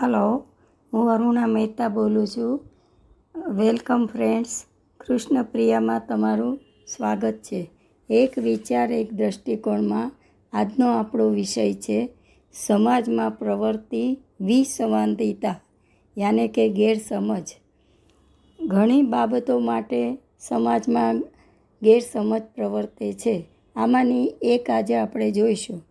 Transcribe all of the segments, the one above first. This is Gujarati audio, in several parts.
હલો, હું અરુણા મહેતા બોલું છું. વેલકમ ફ્રેન્ડ્સ, કૃષ્ણપ્રિયામાં તમારું સ્વાગત છે. એક વિચાર, એક દૃષ્ટિકોણમાં આજનો આપણો વિષય છે, સમાજમાં પ્રવર્તી વિસંવાદિતા, યાને કે ગેરસમજ. ઘણી બાબતો માટે સમાજમાં ગેરસમજ પ્રવર્તે છે. આમાંની એક આજે આપણે જોઈશું.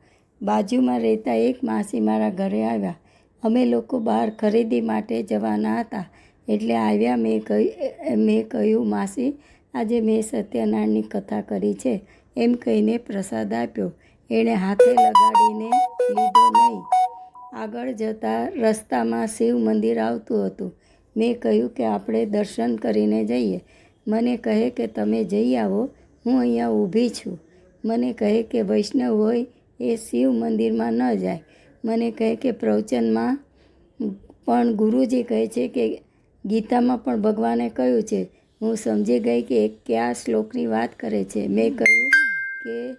બાજુમાં રહેતા એક માસી મારા ઘરે આવ્યા. અમે લોકો બહાર ખરીદી માટે જવાના હતા. એટલે આવ્યા મેં કહ્યું મેં કહ્યું, માસી, આજે મેં સત્યનારાયણની કથા કરી છે. એમ કહીને પ્રસાદ આપ્યો. એણે હાથે લગાડીને લીધો નહીં. આગળ જતાં રસ્તામાં શિવ મંદિર આવતું હતું. મેં કહ્યું કે આપણે દર્શન કરીને જઈએ. મને કહે કે, તમે જઈ આવો, હું અહીંયા ઊભી છું. મને કહે કે, વૈષ્ણવ હોય એ શિવ મંદિરમાં ન જાય. મને કહે કે પ્રવચનમાં પણ ગુરુજી કહે છે કે ગીતામાં પણ ભગવાને કહ્યું છે. હું સમજી ગઈ કે કયા શ્લોકની વાત કરે છે. મેં કહ્યું કે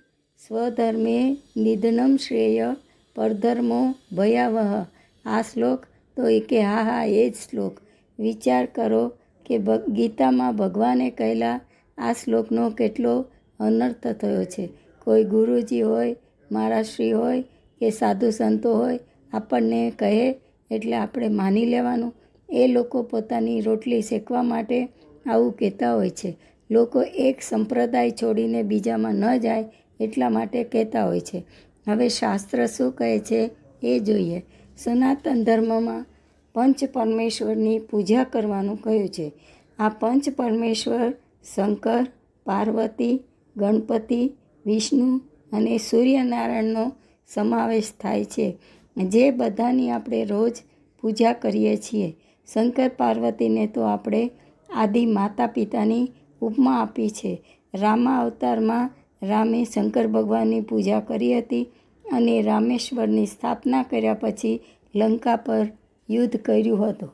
સ્વધર્મે નિધનમ શ્રેય પરધર્મો ભયાવહ. આ શ્લોક તો એ કે હા હા, એ જ શ્લોક. વિચાર કરો કે ગીતામાં ભગવાને કહેલા આ શ્લોકનો કેટલો અનર્થ થયો છે. કોઈ ગુરુજી હોય, મારા શ્રી હોય કે સાધુ સંતો હોય, આપણને કહે એટલે આપણે માની લેવાનું. એ લોકો પોતાની રોટલી શેકવા માટે આવું કહેતા હોય છે. લોકો એક સંપ્રદાય છોડીને બીજામાં ન જાય એટલા માટે કહેતા હોય છે. હવે શાસ્ત્ર શું કહે છે એ જોઈએ. સનાતન ધર્મમાં પંચ પરમેશ્વરની પૂજા કરવાનું કહ્યું છે. આ પંચ પરમેશ્વર શંકર, પાર્વતી, ગણપતિ, વિષ્ણુ અને સૂર્યનારાયણનો સમાવેશ થાય છે. જે બધાની આપણે રોજ પૂજા કરીએ છીએ. શંકર પાર્વતીને તો આપણે આદિ માતા પિતાની ઉપમા આપી છે. રામા અવતારમાં રામે શંકર ભગવાનની પૂજા કરી હતી અને રામેશ્વરની સ્થાપના કર્યા પછી લંકા પર યુદ્ધ કર્યું હતું.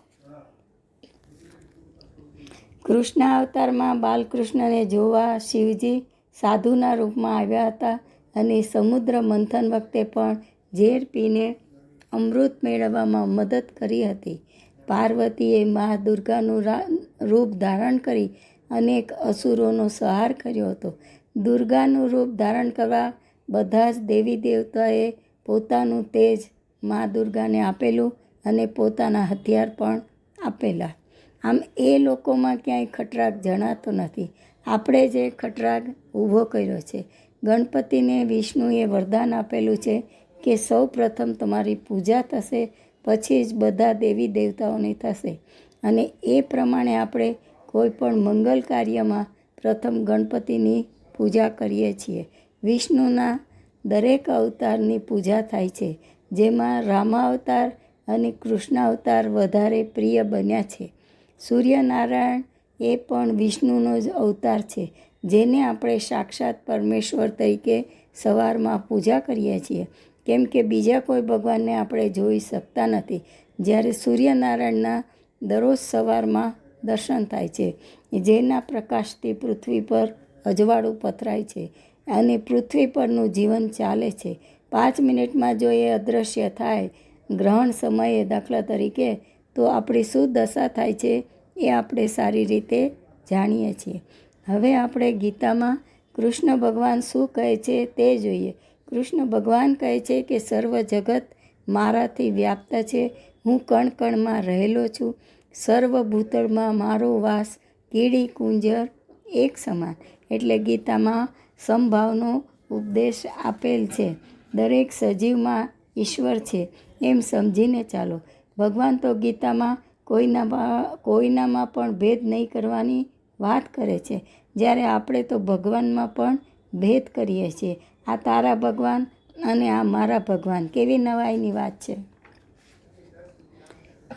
કૃષ્ણ અવતારમાં બાલકૃષ્ણને જોવા શિવજી સાધુના રૂપમાં આવ્યા હતા. અને સમુદ્ર મંથન વખતે પણ ઝેર પીને અમૃત મેળવવામાં મદદ કરી હતી. પાર્વતીએ મા દુર્ગાનું રૂપ ધારણ કરી અનેક અસુરોનો સંહાર કર્યો હતો. દુર્ગાનું રૂપ ધારણ કરવા બધા જ દેવી દેવતાએ પોતાનું તેજ મા દુર્ગાને આપેલું અને પોતાના હથિયાર પણ આપેલા. આમ એ લોકોમાં ક્યાંય ખટરાગ જણાતો નથી. આપણે જે ખટરાગ ઊભો કર્યો છે ગણપતિને વિષ્ણુએ વરદાન આપેલું છે કે સૌ પ્રથમ તમારી પૂજા થશે, પછી જ બધા દેવી દેવતાઓની થશે. અને એ પ્રમાણે આપણે કોઈ પણ મંગલ કાર્યમાં પ્રથમ ગણપતિની પૂજા કરીએ છીએ. વિષ્ણુના દરેક અવતારની પૂજા થાય છે, જેમાં રામાવતાર અને કૃષ્ણાવતાર વધારે પ્રિય બન્યા છે. સૂર્યનારાયણ એ પણ વિષ્ણુનો જ અવતાર છે. જેને આપણે સાક્ષાત પરમેશ્વર તરીકે સવારમાં પૂજા કરીએ છીએ. કેમ કે બીજા કોઈ ભગવાનને આપણે જોઈ શકતા નથી. જ્યારે સૂર્યનારાયણના દરરોજ સવારમાં દર્શન થાય છે, જેના પ્રકાશથી પૃથ્વી પર અજવાળું પથરાય છે અને પૃથ્વી પરનું જીવન ચાલે છે. પાંચ મિનિટમાં જો એ અદૃશ્ય થાય, ગ્રહણ સમયે દાખલા તરીકે, તો આપણી શું દશા થાય છે એ આપણે સારી રીતે જાણીએ છીએ. હવે આપણે ગીતામાં કૃષ્ણ ભગવાન શું કહે છે તે જોઈએ. કૃષ્ણ ભગવાન કહે છે કે સર્વ જગત મારાથી વ્યાપ્ત છે. હું કણ કણમાં રહેલો છું. સર્વ ભૂતળમાં મારો વાસ, કીડી, કુંજર એક સમાન. એટલે ગીતામાં સમભાવનો ઉપદેશ આપેલ છે. દરેક સજીવમાં ઈશ્વર છે. એમ સમજીને ચાલો. ભગવાન તો ગીતામાં કોઈના કોઈનામાં પણ ભેદ નહીં કરવાની વાત કરે છે. જ્યારે આપણે તો ભગવાનમાં પણ ભેદ કરીએ છીએ. આ તારા ભગવાન અને આ મારા ભગવાન. કેવી નવાઈની વાત છે.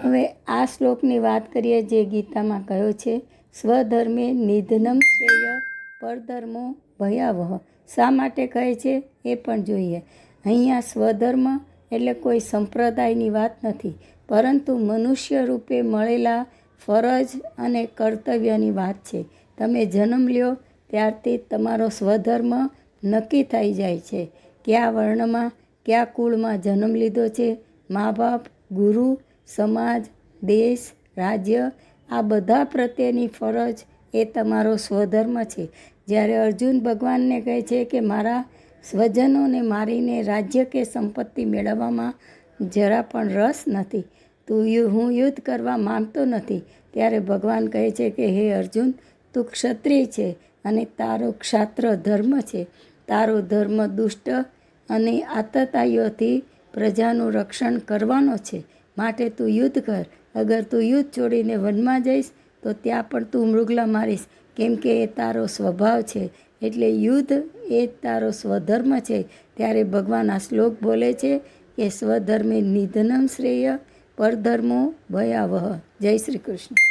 હવે આ શ્લોકની વાત કરીએ જે ગીતામાં કહ્યો છે, સ્વધર્મે નિધનમ શ્રેય પરધર્મો ભયાવહ. શા માટે કહે છે? એ પણ જોઈએ. અહીંયા સ્વધર્મ એટલે કોઈ સંપ્રદાયની વાત નથી. પરંતુ મનુષ્ય રૂપે મળેલા ફરજ અને કર્તવ્યની વાત છે. તમે જન્મ લ્યો ત્યારથી તમારો સ્વધર્મ નક્કી થઈ જાય છે. કયા વર્ણમાં, કયા કુળમાં જન્મ લીધો છે મા બાપ ગુરુ, સમાજ, દેશ, રાજ્ય, આ બધા પ્રત્યેની ફરજ એ તમારો સ્વધર્મ છે. જ્યારે અર્જુન ભગવાનને કહે છે કે મારા સ્વજનોને મારીને રાજ્ય કે સંપત્તિ મેળવવામાં જરા પણ રસ નથી તું હું યુદ્ધ કરવા માંગતો નથી. ત્યારે ભગવાન કહે છે કે, હે અર્જુન, તું ક્ષત્રિય છે અને તારો ક્ષાત્ર ધર્મ છે. તારો ધર્મ દુષ્ટ અને આતતાઈઓથી પ્રજાનું રક્ષણ કરવાનો છે. માટે તું યુદ્ધ કર. અગર તું યુદ્ધ છોડીને વનમાં જઈશ, તો ત્યાં પણ તું મૃગલા મારીશ. કેમ કે એ તારો સ્વભાવ છે. એટલે યુદ્ધ એ તારો સ્વધર્મ છે. ત્યારે ભગવાન આ શ્લોક બોલે છે કે, સ્વધર્મે નિધનમ શ્રેય પરધર્મો ભયાવહ. જય શ્રી કૃષ્ણ.